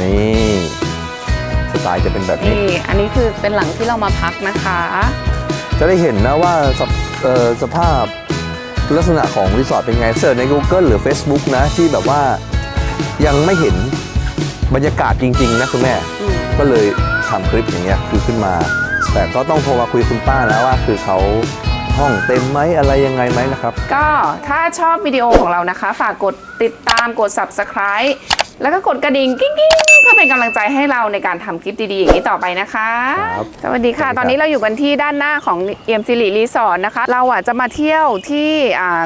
นี่สไตล์จะเป็นแบบนี้ นี่ อันนี้คือเป็นหลังที่เรามาพักนะคะ จะได้เห็นนะว่าสภเอ่อสภาพลักษณะของรีสอร์ทเป็นไงเสิร์ชใน Google หรือ Facebook นะ ที่แบบว่ายังไม่เห็นบรรยากาศจริง ๆ นะคุณแม่ อืม ก็เลยทำคลิปอย่างเงี้ยคือขึ้นมา แต่ก็ต้องโทรมาคุยคุณป้าแล้วว่า คือเขาห้องเต็มไหมอะไรยังไงไหมนะครับ ก็ถ้าชอบวิดีโอของเรานะคะ ฝากกดติดตามกด subscribe แล้วก็กดกระดิ่งกิ๊งๆเพื่อเป็นกำลังใจให้เราในการทำคลิปดีๆอย่างนี้ต่อไปนะคะ ครับ สวัสดีค่ะสวัสดีครับตอนนี้เราอยู่กันที่ด้านหน้าของเอี่ยมสิริรีสอร์ทนะคะ เราอะจะมาเที่ยวที่อ่า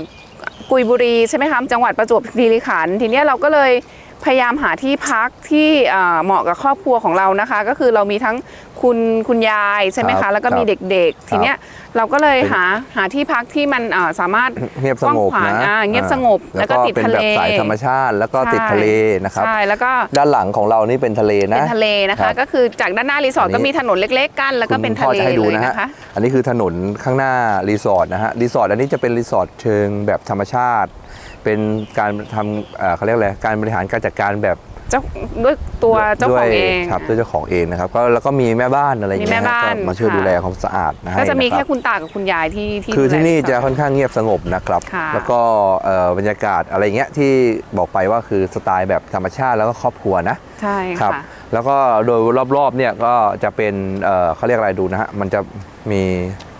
กุยบุรีใช่ไหมคะจังหวัดประจวบคีรีขันธ์ทีเนี้ยเราก็เลย พยายามหาที่พักที่อ่าเหมาะกับครอบครัวของเรานะคะ ก็คือเรามีทั้งคุณคุณยายใช่ไหมครัคะบแล้วก็มีครับเด็กๆ ทีเนี้ยเราก็เลยเป็นหาหาที่พักที่มันอ่าสามารถเงียบสงบกว้างขวางนะอ่าเงียบสงบแล้วก็ติดเป็นทะเลแบบสายธรรมชาติ แล้วก็ติดทะเลนะครับใช่แล้วก็ด้านหลังของเรานี่เป็นทะเลนะเป็นทะเลนะครัคะบก็คือจากด้านหน้ารีสอร์ทอันนี้ก็มีถนนเล็กๆ กั้นแล้วก็เป็นคุณทะพ่อเลจะให้ดูเลยนะฮะนะคะ อันนี้คือถนนข้างหน้ารีสอร์ทนะฮะรีสอร์ทอันนี้จะเป็นรีสอร์ทเชิงแบบธรรมชาติ เป็นการทำเอ่อเขาเรียกอะไรการบริหารการจัดการแบบเจ้าด้วยตัวเจ้าของด้วยเองครับด้วยเจ้าของเองนะครับก็แล้วก็มีแม่บ้านอะไรอย่างเงี้ยมีแม่บ้านก็มาช่วยค่ะดูแลความสะอาดนะฮะก็จะมีนแค่รับคุณตากับคุณยายที่ที่คือดูแลที่นี่รีสจะร์ทค่อนข้างเงียบสงบนะครับค่ะแล้วก็เอ่อบรรยากาศอะไรเงี้ยที่บอกไปว่าคือสไตล์แบบธรรมชาติแล้วก็ครอบครัวนะใช่ครัค่ะแล้วก็โดยรอบๆเนี่ยก็จะเป็นเอ่อเขาเรียกอะไรดูนะฮะมันจะมี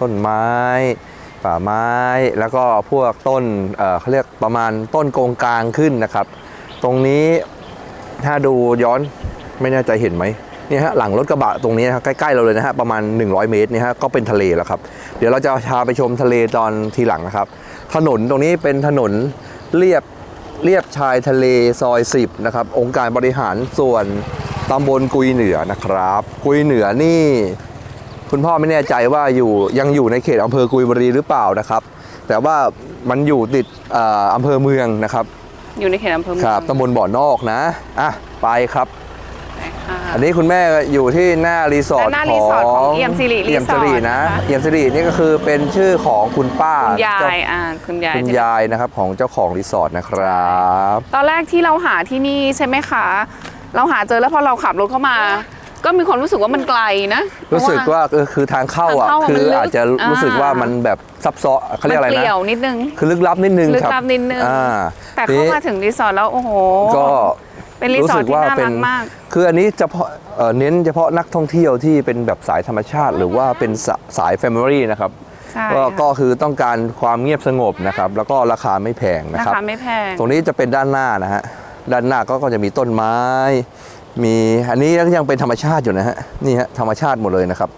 ต้นไม้ ป่าไม้แล้วก็พวกต้นเเขาเรียกประมาณต้นโกงกลางขึ้นนะครับ ตรงนี้ถ้าดูย้อนไม่แน่ใจเห็นไหมนี่ฮะหลังรถกระบะตรงนี้นะฮะใกล้ๆเราเลยนะฮะประมาณ 100 เมตรนี่ฮะก็เป็นทะเลแล้วครับ เดี๋ยวเราจะพาไปชมทะเลตอนทีหลังนะครับ ถนนตรงนี้เป็นถนนเรียบเรียบชายทะเลซอย 10 นะครับ องค์การบริหารส่วนตำบลกุยเหนือนะครับ กุยเหนือนี่ คุณพ่อไม่แน่ใจว่าอยู่ยังอยู่ในเขตอำเภอกุยบุรีหรือเปล่านะครับ แต่ว่ามันอยู่ติดเอ่ออำเภอเมืองนะครับ อยู่ในเขตอำเภอเมืคองรับตำบลบ่อนอกนะอะไปครับค่ะอันนี้คุณแม่อยู่ที่หน้ารีสอร์ทด้านหน้ารีสอร์ทของเอี่ยมสิริรีสอร์ทเอี่ยมสิรินะนะคะเอี่ยมสิรินี่ก็คือเป็นชื่อของคุณป้าคุณยาเจ้ยอ่าคุณยายคุณจะยายนะครับของเจ้าของรีสอร์ทนะครับ ตอนแรกที่เราหาที่นี่ใช่ไหมคะเราหาเจอแล้วพอเราขับรถเข้ามา ก็มีความรู้สึกว่ามันไกลนะ รู้สึกว่าเออคือทางเข้าอะทางเข้าอะคืมันอลึกอาจจะรู้สึกอ่าว่ามันแบบซับซ้อนเขาเรียกอะไรมันเปนะลี่ยวนิดนึงคือลึกลับนิดนึงลึกครับลับนิดนึง อ่าแต่ทีเข้านี้มาถึงรีสอร์ทแล้วโอ้โห ก็เป็นรีสอร์ทที่น่ารักมาก คืออันนี้เฉพาะเอ่อเน้นเฉพาะนักท่องเที่ยวที่เป็นแบบสายธรรมชาติ หรือว่าเป็นสาสายแฟมิลี่นะครับใช่ก็ค่ะ ก็คือต้องการความเงียบสงบนะครับ แล้วก็ราคาไม่แพงนะราครับ คาไม่แพง ตรงนี้จะเป็นด้านหน้านะฮะ ด้านหน้าก็ก็จะมีต้นไม้ มีอันนี้ก็ยังเป็นธรรมชาติอยู่นะฮะนี่ฮะธรรมชาติหมดเลยนะครับ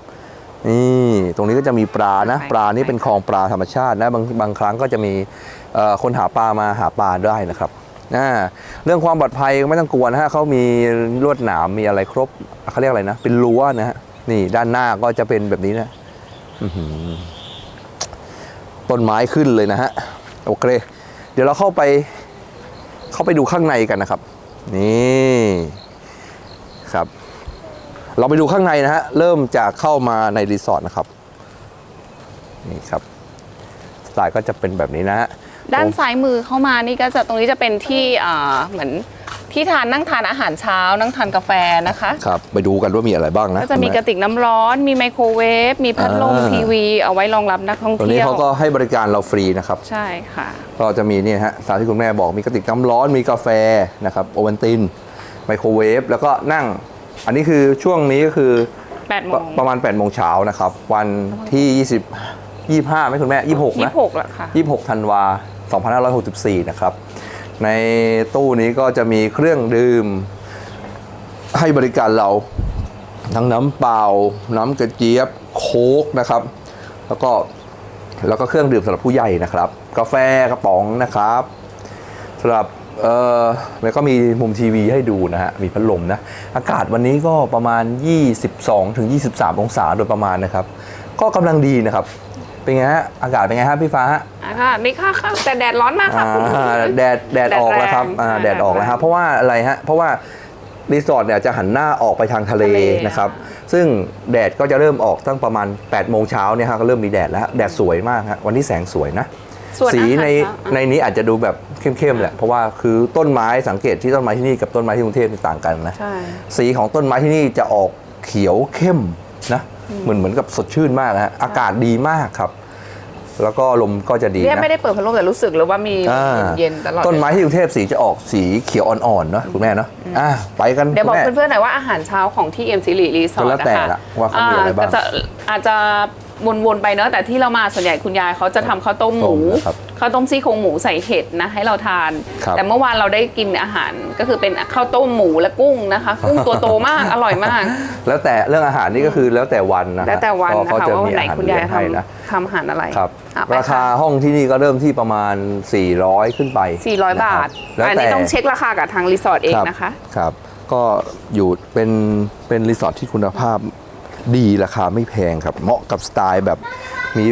นี่ตรงนี้ก็จะมีปลานะ ปลานี่เป็นคลองปลาธรรมชาตินะบางบางครั้งก็จะมีเอ่อคนหาปลามาหาปลาได้นะครับอ่าเรื่องความปลอดภัยไม่ต้องกลัวนะฮะเขามีลวดหนามมีอะไรครบเขาเรียกอะไรนะ เป็นรั้วนะฮะนี่ด้านหน้าก็จะเป็นแบบนี้นะอื้อหือต้นไม้ขึ้นเลยนะฮะโอเค เดี๋ยวเราเข้าไป เข้าไปดูข้างในกันนะครับ นี่ ครับ เราไปดูข้างในนะฮะ เริ่มจากเข้ามาในรีสอร์ทนะครับ นี่ครับสไตล์ก็จะเป็นแบบนี้นะฮะ ด้านซ้ายมือเข้ามานี่ก็จะตรงนี้จะเป็นที่อ่าเหมือนที่ทานนั่งทานอาหารเช้า นั่งทานกาแฟนะคะ ครับ ไปดูกันว่ามีอะไรบ้างนะ ก็จะมีกระติกน้ำร้อน มีไมโครเวฟ มีพัดลมอ่าทีวี เอาไว้รองรับนักท่องตัวนี้เที่ยวเขาก็ให้บริการเราฟรีนะครับ ใช่ค่ะ ก็จะมีเนี่ยฮะตามที่คุณแม่บอกมีกระติกน้ำร้อนมีกาแฟนะครับโอวัลติน ไมโครเวฟแล้วก็นั่ง อันนี้คือช่วงนี้ก็คือ8โมปงประมาณ8โมงเช้านะครับ วันที่ 20 25ไหมคุณแม่ 26 นะ 26แล้วค่ะ 26ธันวา2564 นะครับ ในตู้นี้ก็จะมีเครื่องดื่ม ให้บริการเรา ทั้งน้ำเปล่า น้ำกระเจี๊ยบ โค้กนะครับ แล้วก็แล้วก็เครื่องดื่มสำหรับผู้ใหญ่นะครับ กาแฟกระป๋องนะครับสำหรับ เอ่อแล้วก็มีมุมทีวีให้ดูนะฮะ มีพัดลมนะ อากาศวันนี้ก็ประมาณ 22ถึง23 องศาโดยประมาณนะครับ ก็กำลังดีนะครับ เป็นไงฮะ อากาศเป็นไงฮะพี่ฟ้าฮะอ่าค่ะนี่ค่ะค่ะแต่แดดร้อนมากค่ะคุณอ่าแดดแดดออกแล้วครับอ่าแดแดดดแรงออกแล้วครับแดดแรงเพราะว่าอะไรฮะ เพราะว่ารีสอร์ทเนี่ยจะหันหน้าออกไปทางทะเลทะเลนะครับ ซึ่งแดดก็จะเริ่มออกตั้งประมาณ8โมงเช้าเนี่ยฮะก็เริ่มมีแดดแล้ว แดดสวยมากฮะ วันนี้แสงสวยนะ ส่วนสีอาหารในเช้าอะในนี้อาจจะดูแบบเข้มๆแหละเพราะว่าคือต้นไม้สังเกตที่ต้นไม้ที่นี่กับต้นไม้ที่กรุงเทพนี่ต่างกันนะ ใช่ สีของต้นไม้ที่นี่จะออกเขียวเข้มนะเหมือนเหมือนกับสดชื่นมากนะฮะอากาศดีมากครับ แล้วก็ลมก็จะดีเนี่ยนะไม่ได้เปิดพัดลมแต่รู้สึกเลยว่ามีอ่าเย็นๆตลอดต้นไม้ที่กรุงเทพสีจะออกสีเขียวอ่อนๆเนาะคุณแม่เนาะอะไปกันเดี๋ยวบอกคุณแม่ เพื่อนๆหน่อยว่าอาหารเช้าของที่เอ็มซีรีรีสอร์ทก็แล้วนะแต่คะละว่าเขามีอะไรบ้าง ก็จะอาจจะวนๆไปเนอะแต่ที่เรามาส่วนใหญ่คุณยายเขาจะทำข้าวต้มหมูต้มนะครับข้าวต้มซี่โครงหมูใส่เห็ดนะให้เราทาน ครับ แต่เมื่อวานเราได้กินอาหารก็คือเป็นข้าวต้มหมูและกุ้งนะคะกุ้งตัวโตมากอร่อยมาก แล้วแต่เรื่องอาหารนี่ก็คือแล้วแต่วันนะฮะแล้วแต่วันก็นะเขาคะจะว่าวัมีนไหนอาหารคุณยายเลี้ยงให้นะทำทำอาหารอะไรครับ อะไปราคาห้องที่นี่ก็เริ่มที่ประมาณ 400 ขึ้นไป400 บาท นะครับแล้วอันแต่นี้ต้องเช็คราคากับทางรีสอร์ทเองรับนะคะ ครับ ก็อยู่เป็นเป็นรีสอร์ทที่คุณภาพ ดีราคาไม่แพงครับ เหมาะกับสไตล์แบบมี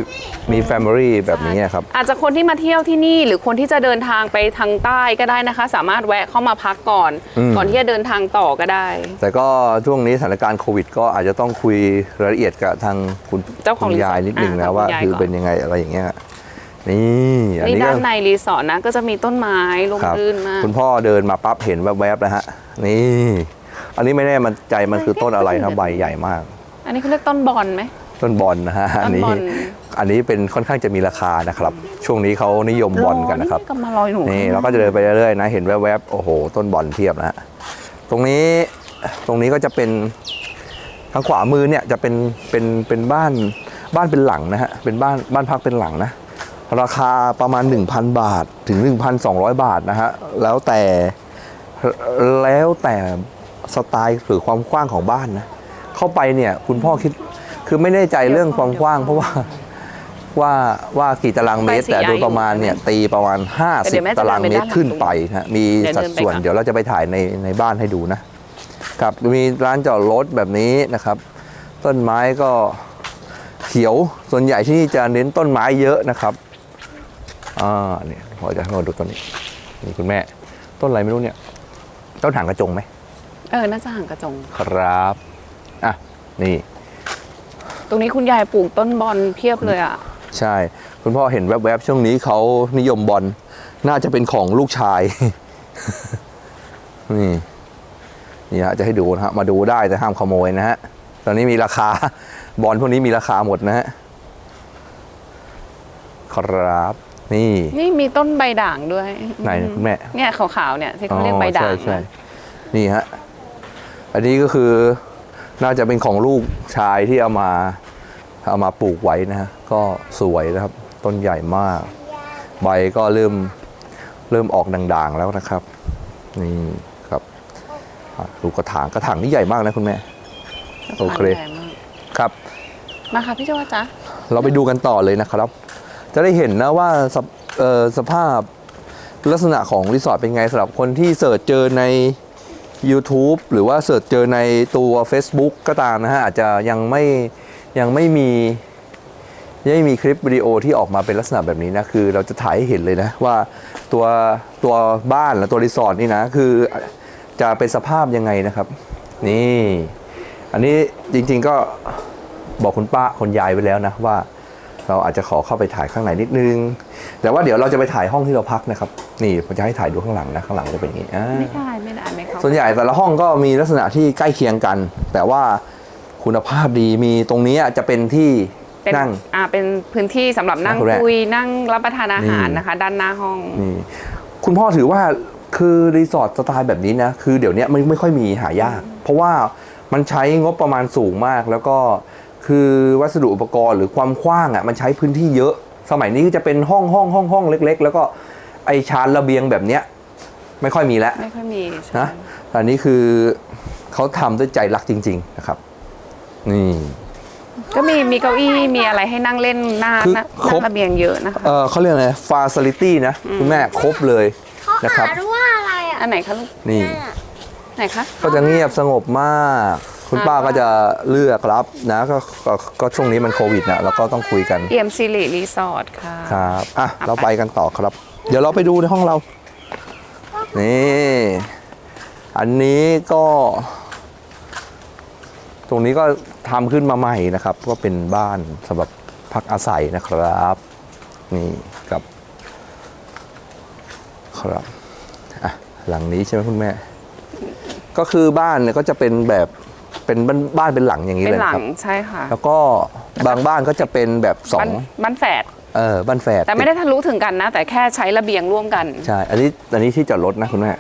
มีแฟมิลี่แบบนี้ครับ อาจจะคนที่มาเที่ยวที่นี่ หรือคนที่จะเดินทางไปทางใต้ก็ได้นะคะ สามารถแวะเข้ามาพักก่อนอืมก่อนที่จะเดินทางต่อก็ได้ แต่ก็ช่วงนี้สถานการณ์โควิด ก็อาจจะต้องคุยรายละเอียดกับทางคุณเจ้าของคุณยายรีสอร์ทนิดนึงนะอ่าว่าคุณยายคือก่อนเป็นยังไงอะไรอย่างเงี้ยนี่อันนี่นี้ก็ด้านในรีสอร์ทนะก็จะมีต้นไม้ร่มครับรื่นมากคุณพ่อเดินมาปั๊บเห็นแวบๆนะฮะนี่ อันนี้ไม่แน่มันใจมันคือต้นอะไรนะใบใหญ่มาก อันนี้เขาเรียกต้นบอนไหม ต้นบอลนะฮะอันนี้ต้นบอล อันนี้เป็นค่อนข้างจะมีราคานะครับ ช่วงนี้เขานิยมบอลกันนะครับ ก็มาลอยหนูนี่เราก็จะเดินไปเรื่อยๆนะ เห็นแวบๆ โอ้โห ต้นบอลเทียบนะฮะ ตรงนี้ตรงนี้ก็จะเป็นทางขวามือเนี่ยจะเป็นเป็นเป็นบ้านบ้านเป็นหลังนะฮะ เป็นบ้านบ้านพักเป็นหลังนะ ราคาประมาณ 1,000 บาทถึง 1,200 บาทนะฮะ แล้วแต่แล้วแต่สไตล์หรือความกว้างของบ้านนะ เข้าไปเนี่ยคุณพ่อคิดคือไม่แน่ใจเรื่องความกว้าง เพราะว่าว่าว่ากี่ตารางเมตร แต่โดยประมาณเนี่ยตีประมาณ 50 ตารางเมตรขึ้นไปนะฮะมีสัดส่วนเดี๋ยวเราจะไปถ่ายในในบ้านให้ดูนะครับมีร้านจอดรถแบบนี้นะครับ ต้นไม้ก็เขียวส่วนใหญ่ที่นี่จะเน้นต้นไม้เยอะนะครับอ่าเนี่ยพอจะให้มาดูต้นนี้นี่คุณแม่ ต้นอะไรไม่รู้เนี่ย ต้นหางกระจงไหมเออน่าจะห่างกระจงครับ อะนี่ ตรงนี้คุณยายปลูกต้นบอนเพียบเลยอะ ใช่ คุณพ่อเห็นแวบๆช่วงนี้เขานิยมบอลน่าจะเป็นของลูกชาย นี่นี่ฮะจะให้ดูนะฮะมาดูได้แต่ห้ามขโมยนะฮะตอนนี้มีราคาบอลพวกนี้มีราคาหมดนะฮะครับ นี่ นี่มีต้นใบด่างด้วยไหนคุณแม่เนี่ยขาวๆเนี่ยที่เขาเรียกใบด่างอ๋อใช่ใช่นี่ฮะอันนี้ก็คือ น่าจะเป็นของลูกชายที่เอามาเอามาปลูกไว้นะฮะก็สวยนะครับ ต้นใหญ่มาก ใบก็เริ่มเริ่มออกด่างๆแล้วนะครับ นี่ครับอะดูกระถางกระถางนี่ใหญ่มากนะคุณแม่ โอเคใหญ่มากครับ มาค่ะพี่เจ้าว่าจ๊ะเราไปดูกันต่อเลยนะครับ จะได้เห็นนะว่าสภเอ่อสภาพลักษณะของรีสอร์ทเป็นไงสำหรับคนที่เสิร์ชเจอใน YouTube หรือว่าเสิร์ชเจอในตัว Facebook ก็ตามนะฮะ อาจจะยังไม่ยังไม่มียังไม่มีคลิปวิดีโอที่ออกมาเป็นลักษณะแบบนี้นะ คือเราจะถ่ายให้เห็นเลยนะ ว่าตัวตัวบ้านและตัวรีสอร์ทนี่นะ คือจะเป็นสภาพยังไงนะครับ นี่ อันนี้จริงๆก็บอกคุณป้าคนยายไปแล้วนะว่าเราอาจจะขอเข้าไปถ่ายข้างในนิดนึง แต่ว่าเดี๋ยวเราจะไปถ่ายห้องที่เราพักนะครับ นี่ผมจะให้ถ่ายดูข้างหลังนะ ข้างหลังจะเป็นอย่างนี้อ่าไม่ได้ไม่ได้ ส่วนใหญ่แต่ละห้องก็มีลักษณะที่ใกล้เคียงกัน แต่ว่าคุณภาพดีมีตรงนี้จะเป็นที่เป็นนั่งอ่าเป็นพื้นที่สำหรับนั่งนั่งแรกคุยนั่งรับประทานอาหารนี่นะคะ ด้านหน้าห้องนี่คุณพ่อถือว่าคือรีสอร์ทสไตล์แบบนี้นะคือเดี๋ยวนี้ไม่ไม่ค่อยมีหายาก เพราะว่ามันใช้งบประมาณสูงมาก แล้วก็คือวัสดุอุปกรณ์หรือความกว้างอะมันใช้พื้นที่เยอะ สมัยนี้จะเป็นห้องห้องห้องห้องเล็ก ๆ แล้วก็ไอชานระเบียงแบบเนี้ย ไม่ค่อยมีแล้วไม่ค่อยมีใช่นะแต่อันนี้คือเขาทำด้วยใจรักจริง ๆนะครับ นี่ ก็มีมีเก้าอี้มีอะไรให้นั่งเล่นหน้าคือหน้าครบหน้าระเบียงเยอะนะคะ เออเขาเรียกอะไรฟาซิลิตี้นะคุณแม่ครบเลยเขานะครับอ่านว่าอะไรอะอันไหนคะลูกนี่นั่นอะไหนคะ ก็จะเงียบสงบมาก คุณป้าก็จะเลือกรับนะก็ก็ก็ช่วงนี้มันโควิดนะเราก็ต้องคุยกัน เอี่ยมซิริรีสอร์ทค่ะ ครับ อะเอาเราไปไปกันต่อครับ เดี๋ยวเราไปดูในห้องเรา นี่ อันนี้ก็ ตรงนี้ก็ทำขึ้นมาใหม่นะครับ ก็เป็นบ้านสำหรับพักอาศัยนะครับ นี่ครับครับอะหลังนี้ใช่ไหมคุณแม่ ก็คือบ้านเนี่ยก็จะเป็นแบบเป็นบ้านบ้านเป็นหลังอย่างนี้เป็เลนยหลันะงครับใช่ค่ะแล้วก็บางบ้านก็จะเป็นแบบสอบ้างนบ้านแฝด เออบ้านแฝดแต่ไม่ได้ทะลุถึงกันนะ แต่แค่ใช้ระเบียงร่วมกัน ใช่ อันนี้อันนี้ที่จอดรถนะคุณแม่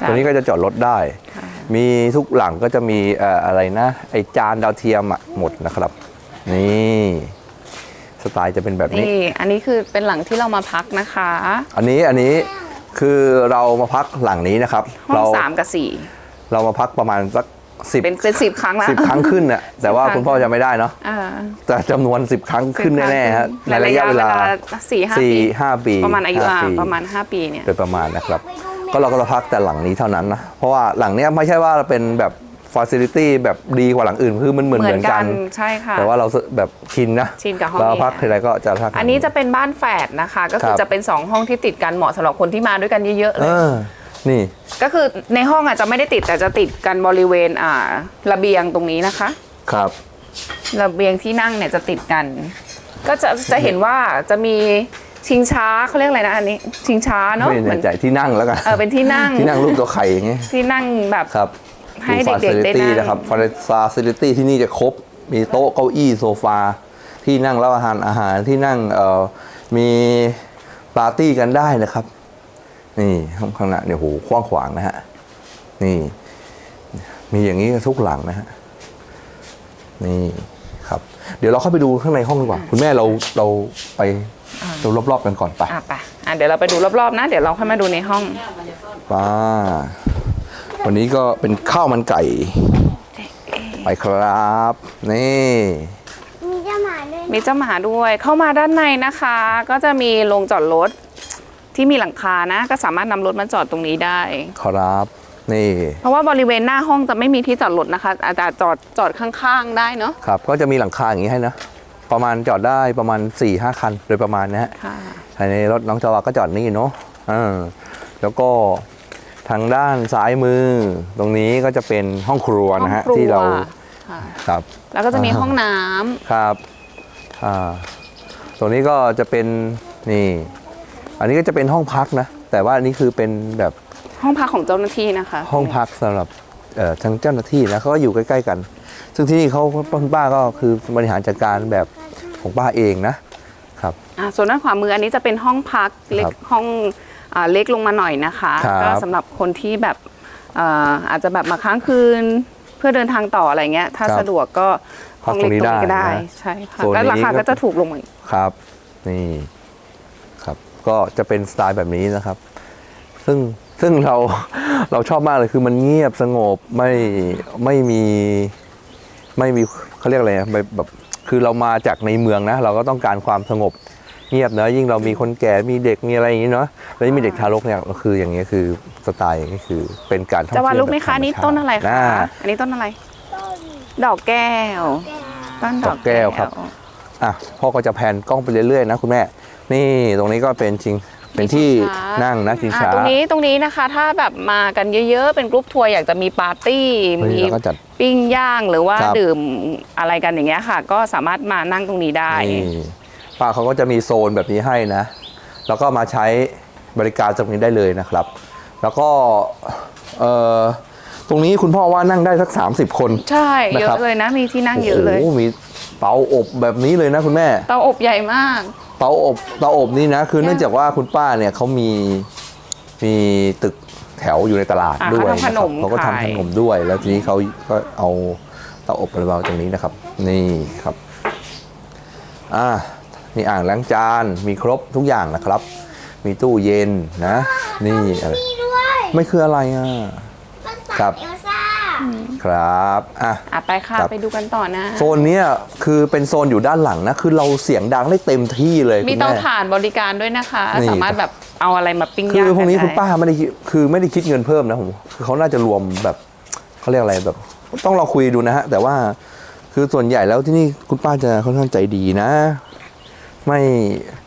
ค่ะตัวนี้ก็จะจอดรถได้ มีทุกหลังก็จะมีเอ่ออะไรนะ ไอจานดาวเทียมอะหมดนะครับ นี่สไตล์จะเป็นแบบนี้ นี่ อันนี้คือเป็นหลังที่เรามาพักนะคะ อันนี้อันนี้คือเรามาพักหลังนี้นะครับ ห้อเรางสามกับสี่เรามาพักประมาณสัก สิบเป็นเป็นสิบครั้งละสิบครั้งขึ้นน่ะแต่ว่าครั้งคุณพ่อจะไม่ได้เนาะอ่าแต่จำนวนสิบครั้งขึ้นแน่ๆฮะในระยะเวลาสี่ห้าสี่ปีห้าปีประมาณอายุห้อ่าปี ประมาณห้าปีเนี่ย โดยประมาณนะครับ ก็เราก็จะพักแต่หลังนี้เท่านั้นนะ เพราะว่าหลังเนี้ยไม่ใช่ว่าเป็นแบบฟ a ซิลิตี้แบบดีกว่าหลังอื่นคือมันเหมือนเหมือนกัน ใช่ค่ะ แต่ว่าเราแบบชินนะชินกับห้องเรานี้ พักทีไรก็จะพัก อันนี้จะเป็นบ้านแฝดนะคะ ก็คือครับ จะเป็นสองห้องที่ติดกันเหมาะสำหรับคนที่มาด้วยกันเยอะๆเลเอย อ นี่ ก็คือในห้องอาจจะไม่ได้ติดแต่จะติดกันบริเวณอ่าระเบียงตรงนี้นะคะ ครับ ระเบียงที่นั่งเนี่ยจะติดกัน ก็จะจะเห็นว่าจะมีชิงช้าเขาเรียกอะไรนะอันนี้ ชิงช้าเนาะไม่เหมืแน่อนใจที่นั่งแล้วกันเออเป็นที่นั่งที่นั่งรูปตัวไข่อย่างเงี้ยที่นั่งแบบครับให้เด็กๆได้นั่ง นะครับฟาซิลิตี้ที่นี่จะครบ มีโต๊ะเก้าอี้โซฟา ที่นั่งรับประทานอาหารที่นั่งเอ่อมีปาร์ตี้กันได้นะครับ นี่ข้างหน้าเนี่ยโหกว้างขวางนะฮะ นี่ มีอย่างนี้ทุกหลังนะฮะ นี่ครับ เดี๋ยวเราเข้าไปดูข้างในห้องดีกว่า คุณแม่เราเราไปดูรอบๆกันก่อนไปอะไปอะเดี๋ยวเราไปดูรอบๆนะ เดี๋ยวเราค่อยมาดูในห้องป้าวันนี้ก็เป็นข้าวมันไก่ ไปครับ นี่มีเจ้าหมาด้วย มีเจ้าหมาด้วย เข้ามาด้านในนะคะ ก็จะมีโรงจอดรถ ที่มีหลังคานะ ก็สามารถนำรถมาจอดตรงนี้ได้ ครับ นี่ เพราะว่าบริเวณหน้าห้องจะไม่มีที่จอดรถนะคะ อาจจะจอดจอดข้างๆได้เนาะครับ ก็จะมีหลังคาอย่างนี้ให้นะ ประมาณจอดได้ประมาณ4ี่ห้าคันโดยประมาณนะฮะค่ะภายในรถน้องจาวาก็จอดนี่เนาะอ่าแล้วก็ทางด้านซ้ายมือ ตรงนี้ก็จะเป็นห้องครัวนะฮะห้องครัวที่เราค่ะครับ แล้วก็จะมีห้องน้ำครับ อ่า ตรงนี้ก็จะเป็นนี่ อันนี้ก็จะเป็นห้องพักนะ แต่ว่าอันนี้คือเป็นแบบห้องพักของเจ้าหน้าที่นะคะห้องพักสำหรับเอ่อทางเจ้าหน้าที่นะเขาก็อยู่ใกล้ๆกัน ซึ่งที่นี่เขาคุณป้าก็คือบริหารจัดการแบบของป้าเองนะครับ อะส่วนด้านขวามืออันนี้จะเป็นห้องพักเล็กครับห้องอ่าเล็กลงมาหน่อยนะคะครับ ก็สำหรับคนที่แบบอ่าอาจจะแบบมาค้างคืนเพื่อเดินทางต่ออะไรเงี้ย ถ้าครับสะดวกก็ห้องเล็กตรงนี้ก็ได้พักตรงนี้ได้นะ ใช่ค่ะส่วนแล้วราคานี้ก็ก็จะถูกลงมาอีก ครับ นี่ครับ ก็จะเป็นสไตล์แบบนี้นะครับ ซึ่งซึ่งเราเราชอบมากเลยคือมันเงียบสงบไม่ไม่มีไม่มีเขาเรียกอะไรนะแบบแบบคือเรามาจากในเมืองนะ เราก็ต้องการความสงบเงียบเนอะยิ่งเรามีคนแก่มีเด็กมีอะไรอย่างนี้เนาะแล้วยิ่งมีเด็กทารกเนี่ยก็คืออย่างเงี้ยคือสไตล์อย่างนี้คือเป็นการท่องจะเที่ยววาดรูปไหมแบบคะธมนี่ชาติต้นอะไรคะาอันนี้ต้นอะไร ดอกแก้วต้นดอกดอกแก้วครับอะพ่อก็จะแพนกล้องไปเรื่อยๆนะคุณแม่ นี่ตรงนี้ก็เป็นจริงเป็นที่นั่งนะชิงอ่าช้าตรงนี้ตรงนี้นะคะ ถ้าแบบมากันเยอะๆ เป็นกรุ๊ปทัวร์อยากจะมีปาร์ตี้เฮ้ยมีแล้วก็จัดปิ้งย่างหรือว่าครับดื่มอะไรกันอย่างเงี้ยค่ะ ก็สามารถมานั่งตรงนี้ได้นี่ป้าเขาก็จะมีโซนแบบนี้ให้นะ แล้วก็มาใช้บริการตรงนี้ได้เลยนะครับ แล้วก็เอ่อตรงนี้คุณพ่อว่านั่งได้สัก 30 คน ใช่นะเยครับอะเลยนะมีที่นั่งเยอะเลยโอ้โหมีเตาอบแบบนี้เลยนะคุณแม่ เตาอบใหญ่มาก เตาอบเตาอบนี่นะ คือเนื่องจากว่าคุณป้าเนี่ยเขามีมีตึกแถวอยู่ในตลาดอ่าด้วยเขาทำขนมนะครับเขาก็ทำขายขนมด้วย แล้วทีนี้เขาก็เอาเตาอบอะไรมาตรงนี้นะครับ นี่ครับอ่านี่อ่างล้างจานมีครบทุกอย่างนะครับ มีตู้เย็นนะ นี่อะไรมีด้วย ไม่คืออะไรอะ ภาษาครับ เอลซ่า ครับอะ อะไปค่ะ ครับ ไปดูกันต่อนะ โซนเนี้ยคือเป็นโซนอยู่ด้านหลังนะ คือเราเสียงดังได้เต็มที่เลยมีคุณเตาแม่ ถ่านบริการด้วยนะคะ นี่ สามารถแบบเอาอะไรมาปิ้งคืย่างอพวกนี้ได้คุณป้าไม่ได้คิดคือไม่ได้คิดเงินเพิ่มนะผมคือเขาน่าจะรวมแบบเขาเรียกอะไรแบบ ต้องเราคุยดูนะฮะ แต่ว่าคือส่วนใหญ่แล้วที่นี่คุณป้าจะค่อนข้างใจดีนะ ไม่ฮะ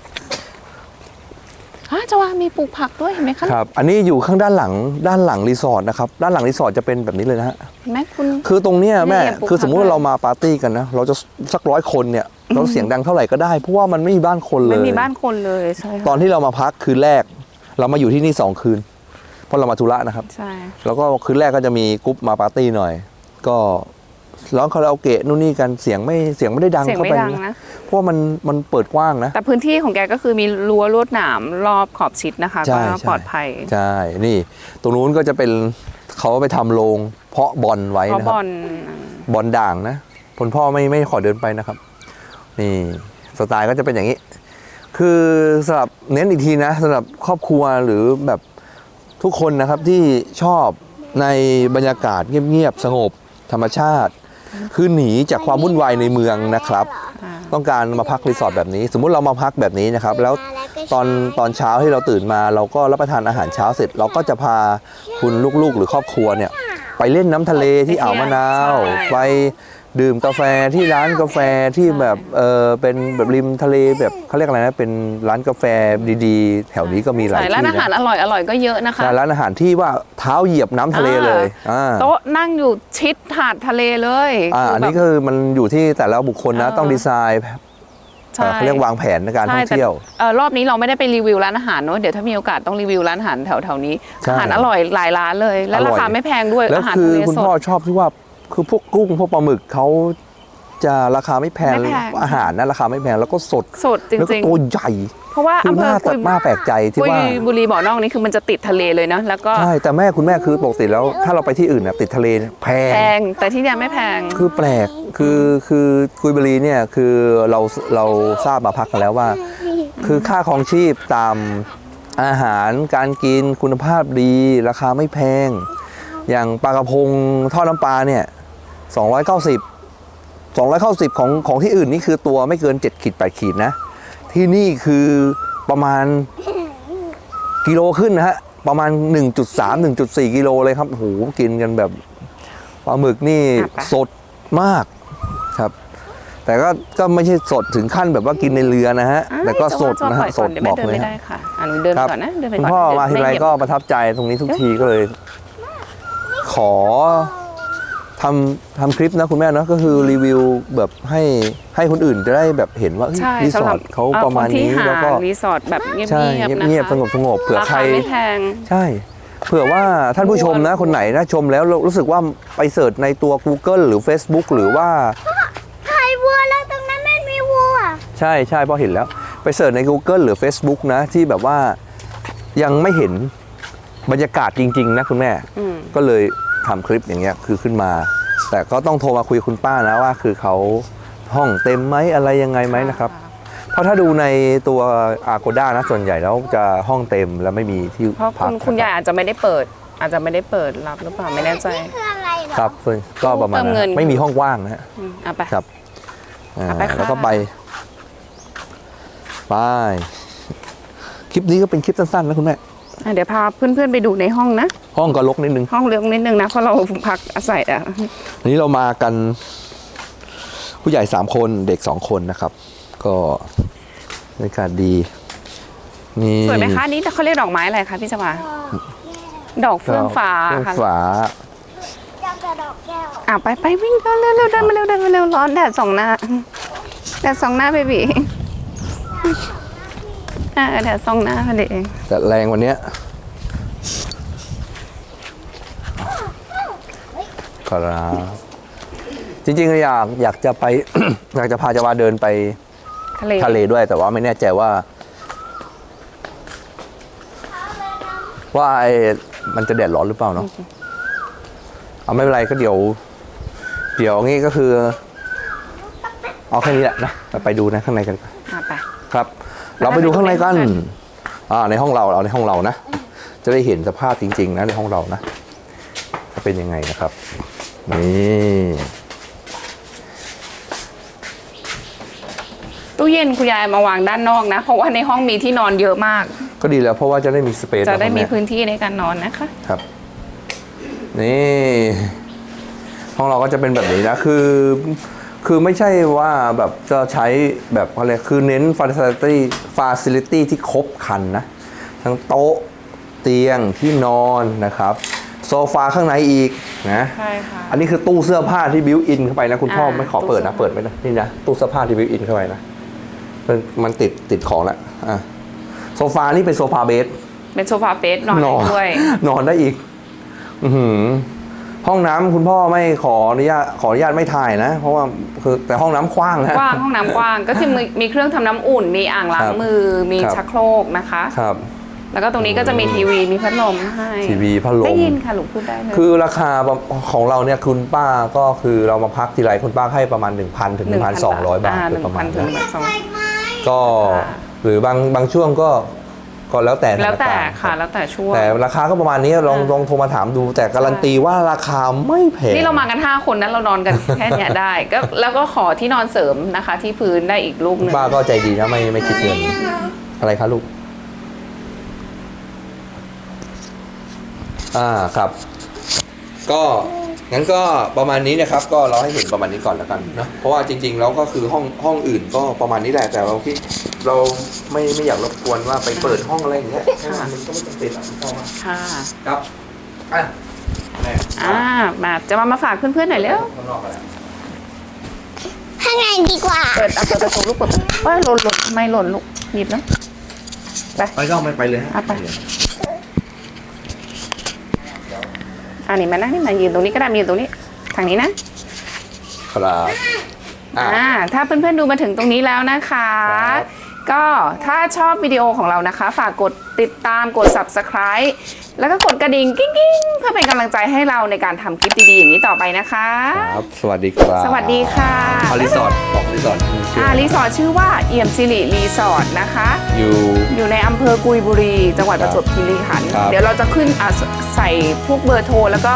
จะว่ามีปลูกผักด้วยเห็นไหมคะครับ อันนี้อยู่ข้างด้านหลังด้านหลังรีสอร์ทนะครับ ด้านหลังรีสอร์ทจะเป็นแบบนี้เลยนะฮะเห็นไหมคุณ คือตรงเนี้ยแม่นี่ไงปลูกคือสมมุติผักว่าเรามาปาร์ตี้กันนะ เราจะสักร้อยคนเนี่ยเราเสียงดังเท่าไหร่ก็ได้ เพราะว่ามันไม่มีบ้านคนเลยไม่มีบ้านคนเลยใช่ค่ะตอนที่เรามาพักคืนแรก เรามาอยู่ที่นี่สองคืนเพราะเรามาธุระนะครับ ใช่ แล้วก็คืนแรกก็จะมีกรุ๊ปมาปาร์ตี้หน่อย ก็ ร้องคาราโอเกะนู่นนี่กันเสียงไม่เสียงไม่ได้ดังเสียงเข้าไม่ไปดังนะนะ เพราะว่ามันมันเปิดกว้างนะ แต่พื้นที่ของแกก็คือมีรั้วลวดหนามรอบขอบชิดนะคะ ใช่ก็ใช่ ปลอดภัยใช่ นี่ตรงนู้นก็จะเป็นเขาไปทำโรงเพาะบอลไว้เพราะนะคบรับอลบอลด่างนะคุณพ่อไม่ไม่ขอเดินไปนะครับ นี่สไตล์ก็จะเป็นอย่างนี้ คือสำหรับเน้นอีกทีนะสำหรับครอบครัวหรือแบบทุกคนนะครับที่ชอบในบรรยากาศเงียบๆสงบธรรมชาติ คือหนีจากความวุ่นวายในเมืองนะครับอ่าต้องการมาพักรีสอร์ทแบบนี้ สมมุติเรามาพักแบบนี้นะครับ แล้วตอนตอนเช้าที่เราตื่นมา เราก็รับประทานอาหารเช้าเสร็จ เราก็จะพาคุณลูกๆ หรือครอบครัวเนี่ยไปเล่นน้ำทะเลที่อ่าวมะนาว ไป ดื่มกาแฟที่ร้านกาแฟที่แบบเออเป็นแบบริมทะเลแบบเขาเรียกอะไรนะเป็นร้านกาแฟดีๆ แถวนี้ก็มีหลายใช่ที่ร้านอาหารนะอร่อยอร่อยก็เยอะนะคะ ใช่ร้านอาหารที่ว่าเท้าเหยียบน้ำทะเลเลยอ่า โต๊ะนั่งอยู่ชิดหาดทะเลเลยอ่าคือันนี้แบบ คือมันอยู่ที่แต่ละบุคคลนะเออ ต้องดีไซน์ใช่เอ่อเขาเรียกวางแผนในการท่องใช่แต่เที่ยวเอ่อรอบนี้เราไม่ได้ไปรีวิวร้านอาหารเนอะเดี๋ยวถ้ามีโอกาสต้องรีวิวร้านอาหารแถวแถวๆนี้ใช่อาหารอร่อยหลายร้านเลย และอร่ราอยคาไม่แพงด้วยแล้วอาหารคือทะเลคุณสพ่อดชอบที่ว่า คือพวกกุ้งพวกปลาหมึกเขาจะราคาไม่แพงไม่แพง อาหารนะราคาไม่แพงแล้วก็สดสดจแล้วก็ริงตัวใหญ่ ๆ เพราะว่าคืออำเภน่าอแต่กุยน่าแปลกใจที่กุยว่า บุรีบ่อนอกนี่คือมันจะติดทะเลเลยเนาะแล้วก็ใช่ แต่แม่คุณแม่คือปกติแล้ว ถ้าเราไปที่อื่นนะติดทะเลเนี่ยแพแพงงแต่ที่เนี่ยไม่แพง คือแปลกคือคือกุยบุรีเนี่ยคือเราเราทราบมาพักกันแล้วว่า คือค่าของชีพตามอาหารการกินคุณภาพดี ราคาไม่แพง อย่างปลากระพงทอดน้ำปลาเนี่ย 290 290ของของที่อื่นนี่คือตัวไม่เกิน7ขีด8ขีดนะ ที่นี่คือประมาณกิโลขึ้นนะฮะ ประมาณ 1.3 1.4 กิโลเลยครับโอ้โหกินกันแบบปลาหมึกนี่อะไปสดมากครับ แต่ก็ก็ไม่ใช่สดถึงขั้นแบบว่ากินในเรือนะฮะอ้ายแต่ก็สดจอนะปล่ฮะอยสก่อดนเดี๋ยวบแม่อกเดินเลยไม่ฮะได้ค่ะอะหนูเดินครับก่อนนะเดินไปคุณก่อนพ่อเดี๋ยวมาทีไรแเหยียบก็ประทับใจตรงนี้ทุกทีก็เลย ขอ ทำทำคลิปนะคุณแม่เนอะก็คือรีวิวแบบให้ให้คนอื่นจะได้แบบเห็นว่าเฮ้ยใช่รีสสำหอรัร์บทเขาอ่อประมาณคนที่นี้หแล้วก็รีสอร์ทแบบเงียบใช่ๆนะคะเงียบๆสงบสงบเผื่อราใคร คาไม่แพง ใช่ เผื่อว่าท่านผู้ชมนะ คนไหนนะชมแล้วรู้สึกว่าไปเสิร์ชในตัว Google หรือ Facebook หรือว่า ไข่วัวแล้วตรงนั้นไม่มีวัว ใช่ใช่เพราะเห็นแล้วไปเสิร์ชใน Google หรือ Facebook นะ ที่แบบว่ายังไม่เห็นบรรยากาศจริง ๆ นะคุณแม่ อืม ก็เลยทำคลิปอย่างเงี้ยคือขึ้นมา แต่ก็ต้องโทรมาคุยกับคุณป้านะว่า คือเขาห้องเต็มไหมอะไรยังไงไหมนะครับ เพราะถ้าดูในตัว Agoda นะส่วนใหญ่แล้วจะห้องเต็มแล้วไม่มีที่เพราะพัคุกณคุณยายอาจจะไม่ได้เปิด อาจจะไม่ได้เปิดรับหรือเปล่าไม่แน่ใจ นี่คืออะไรเหรอครับก็ประมาณเติมเงินั้น นไม่มีห้องว่างนะฮะ อืมเอาไป ครับอ่าเอาไปค่ะ แล้วก็ไป ไป คลิปนี้ก็เป็นคลิปสั้นๆนะคุณแม่ อะเดี๋ยวพาเพื่อนๆไปดูในห้องนะ ห้องก็รกนิดนึงห้องเล็กนิดนึงนะเพราะเราพักอาศัยอะวันนี้เรามากัน ผู้ใหญ่สามคนเด็กสองคนนะครับ ก็บรรยากาศดีนี่สวยไหมคะอันนี่เขาเรียกดอกไม้อะไรคะพี่จวาดอกเฟื่องฟ้าเฟื่องค่ะฟ้าเจ้ากระดอกแก้วอะไปไปวิ่งเร็วเร็วเร็วเดินมาเร็วเดินมาเร็วร้อนแดดส่องหน้าแดดส่องหน้าเบบี อ่าแดดส่องหน้าพอดีแต่แรงวันเนี้ยครับจริงๆอยากอยากจะไป อยากจะพาจาวาเดินไปทะเลทะเลด้วย แต่ว่าไม่แน่ใจว่า ว่าไอ้มันจะแดดร้อนหรือเปล่าเนาะเอาไม่เป็นไรก็เดี๋ยว เดี๋ยวงี้ก็คือ เอาแค่นี้แหละนะไปไปดูนะข้างในกันอะไปครับ เราไปดูข้างในกันไปดูในห้องกันอ่าในห้องเราเอาในห้องเรานะ จะได้เห็นสภาพจริง ๆ นะในห้องเรานะจะเป็นยังไงนะครับ นี่ตู้เย็นคุณยายมาวางด้านนอกนะ เพราะว่าในห้องมีที่นอนเยอะมาก ก็ดีแล้วเพราะว่าจะได้มีสเปซจะได้มีนพื้นที่ในการนอนนะคะ ครับ นี่ ห้องเราก็จะเป็นแบบนี้นะคือ คือไม่ใช่ว่าแบบจะใช้แบบอะไรคือเน้นฟาซิลิตี้ฟาซิลิตี้ที่ครบครันนะ ทั้งโต๊ะเตียงที่นอนนะครับ โซฟาข้างในอีกนะใช่ค่ะ อันนี้คือตู้เสื้อผ้าที่บิวอินเข้าไปนะ คุณพ่ออ่าไม่ขอเปิดนะ ตู้เสื้อ เปิดไหมนะนี่นะตู้เสื้อผ้าที่บิวอินเข้าไปนะมันมันติดติดของแล้วอะโซฟานี่เป็นโซฟาเบส เป็นโซฟาเบดนอนได้ด้วย นอนได้อีก อือหือ ห้องน้ำคุณพ่อไม่ขออนุญาตขออนุญาตไม่ถ่ายนะ เพราะว่าคือแต่ห้องน้ำกว้างนะ กว้างห้องน้ำกว้างก็คือมีมีเครื่องทำน้ำอุ่น มีอ่างล้าคงรับมือ มีครับ ชักโครกนะคะ ครับ แล้วก็ตรงนี้ก็จะมีทีวีมีพัดลมให้ทีวีพัดลม ได้ยินค่ะหลูกพูดได้เลยคือราคาของเราเนี่ยคุณป้าก็คือเรามาพักทีไรคุณป้าให้ประมาณ 1,000 ถึง 1,200 บาทหโดนึ่ยงประมาพัณนถึงนะหนึ่งสอง ก็ค่ะหรือบางบางช่วงก็ ก็แล้วแต่แล้วแต่สถานการณ์ค่ะแล้วแต่ช่วงแต่ราคาก็ประมาณนี้ลองอ่าลองโทรมาถามดู แต่การันตีว่าราคาไม่แพงนี่เรามากัน 5 คนนั้นเรานอนกันแค่เนี้ยได้ก็แล้วก็ขอที่นอนเสริมนะคะ ที่พื้นได้อีกลูกหนึ่งป้าก็ใจดีนะไม่ไม่คิดเงินอะไรคะลูกอ่าครับ ก็ งั้นก็ประมาณนี้นะครับ ก็เราให้เห็นประมาณนี้ก่อนแล้วกันเนอะเพราะว่าจริงๆแล้วก็คือห้องห้องอื่นก็ประมาณนี้แหละแต่เราพี่เราไม่ไม่อยากรบกวนว่าไปเปิดห้องอะไรอย่างเงี้ยเพราะว่ามันก็ไม่จำเป็นหรอกพี่ป้าว่าค่ะครับอะแม่อ่ามาจะมามาฝากเพื่อนๆหน่อยเร็วข้างนอกกันแล้วข้างในดีกว่า เปิดเอาเปิดประตูลูกเปิดว่าหล่นหล่นไม่หล่นลูกหยิบนะไปก็ไม่ไปเลยฮะเอาไป อันนี้มานั่งนี่มายืนตรงนี้ก็ได้มายืนตรงนี้ทางนี้นะ ครับ อะอ่าถ้าเพื่อนๆดูมาถึงตรงนี้แล้วนะคะ ครับ ก็ถ้าชอบวิดีโอของเรานะคะ ฝากกดติดตามกด subscribe แล้วก็กดกระดิ่งกิ้งๆ เพื่อเป็นกำลังใจให้เราในการทำคลิปดีๆ อย่างนี้ต่อไปนะคะ ครับ สวัสดีครับสวัสดีค่ะอารีสอร์ทบอกรีสอร์ทมีชื่ออ่ารีสอร์ทชื่อว่าเอี่ยมสิริรีสอร์ทนะคะ อยู่ อยู่ในอำเภอกุยบุรี จังหวัดประจวบคีรีขันธ์ครับ เดี๋ยวเราจะขึ้นอะใสใส่พวกเบอร์โทร แล้วก็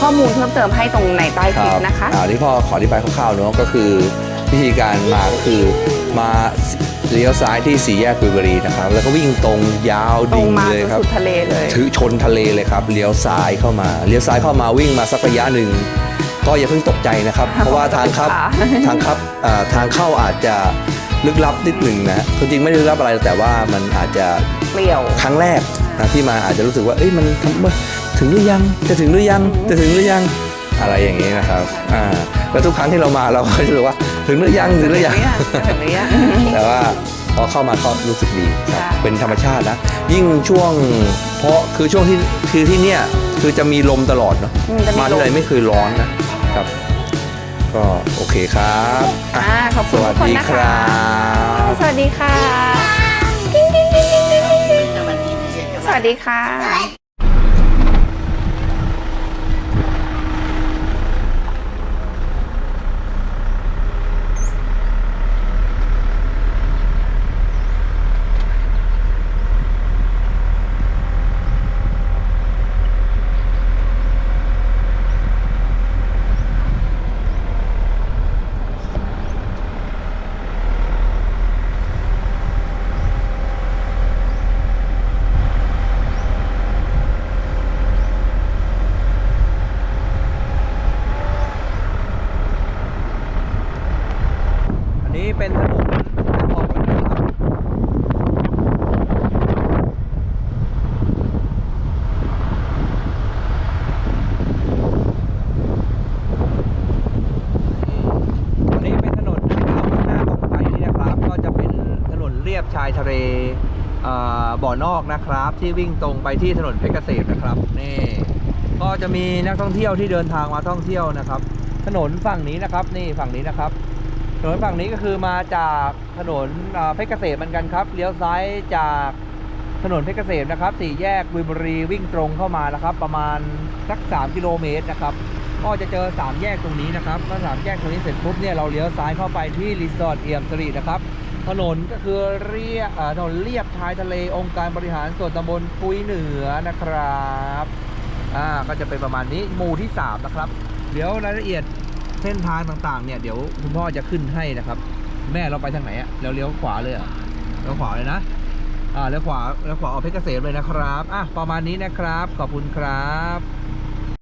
ข้อมูลเพิ่มเติมให้ตรงในใต้คลิปนะคะ อ่าที่พ่อขออธิบายคร่าวๆเนาะก็คือวิธีการมาก็คือมา เลี้ยวซ้ายที่สี่แยกกุยบุรีนะครับ แล้วก็วิ่งตรงยาวตรดิ่งงมาเลยจนครับสุดทะเลเลย ถือชนทะเลเลยครับ เลี้ยวซ้ายเข้ามา เลี้ยวซ้ายเข้ามาวิ่งมาสักระยะหนึ่ง ก็อย่าเพิ่งตกใจนะครับ เพราะว่าทางครับค่ะทางครับอ่าทางเข้าอาจจะลึกลับนิดหนึ่งนะจริงๆไม่ได้ลึกลับอะไรแต่ว่ามันอาจจะเปลี่ยวครั้งแรกนะที่มาอาจจะรู้สึกว่าเอ้ยมันทำเมื่อถึงหรือยังจะถึงหรือยังจะถึงหรือยัง อะไรอย่างนี้นะครับอ่าแล้วทุกครั้งที่เรามาเราก็จะรู้สึกว่าถึงหรือยังถึงหรือยังถึงหรือยังแต่ว่าพอเข้ามาก็รู้สึกดีครับค่ะเป็นธรรมชาตินะ ยิ่งช่วง เพราะคือช่วงที่คือที่เนี่ยคือจะมีลมตลอดเนาะอืจะมาที่ไรไม่เคยร้อนนะครับ ก็โอเคครับอะอ่าขอบสคุณวัทุสกคนดีนะคคะรับสวัสดีค่ะ สวัสดีค่ะ อันนี้เป็นถนนทางออกนะครับ อันนี้เป็นถนนทางเข้ามุ่งหน้าตรงไปนี่นะครับ ก็จะเป็นถนนเลียบชายทะเลเอ่อ บ่อนอกนะครับ ที่วิ่งตรงไปที่ถนนเพชรเกษมนะครับนี่ก็จะมีนักท่องเที่ยวที่เดินทางมาท่องเที่ยวนะครับ ถนนฝั่งนี้นะครับนี่ฝั่งนี้นะครับ ถนนฝั่งนี้ก็คือมาจากถนนเพชรเกษมเหมือนกันครับเลี้ยวซ้ายจากถนนเพชรเกษมนะครับสี่แยกวิบุรีวิ่งตรงเข้ามานะครับ ประมาณสัก 3 กิโลเมตรนะครับก็จะเจอ 3 แยกตรงนี้นะครับเมื่อสามแยกตรงนี้เสร็จปุ๊บเนี่ยเราเลี้ยวซ้ายเข้าไปที่รีสอร์ทเอี่ยมสรีนะครับ ถนนก็คือเรียบถนนเลียบชายทะเลองค์การบริหารส่วนตำบลปุยเหนือนะครับอ่าก็จะเป็นประมาณนี้หมู่ที่ 3 นะครับ เดี๋ยวรายละเอียดเส้นทางต่างๆ เนี่ยเดี๋ยวคุณพ่อจะขึ้นให้นะครับ แม่เราไปทางไหนอะเราเลี้ยวขวาเลยเหรอะเลี้ยวขวาเลยนะอ่าเลี้ยวขวาเลี้ยวขวาออกเพชรเกษมเลยนะครับอะประมาณนี้นะครับ ขอบคุณครับ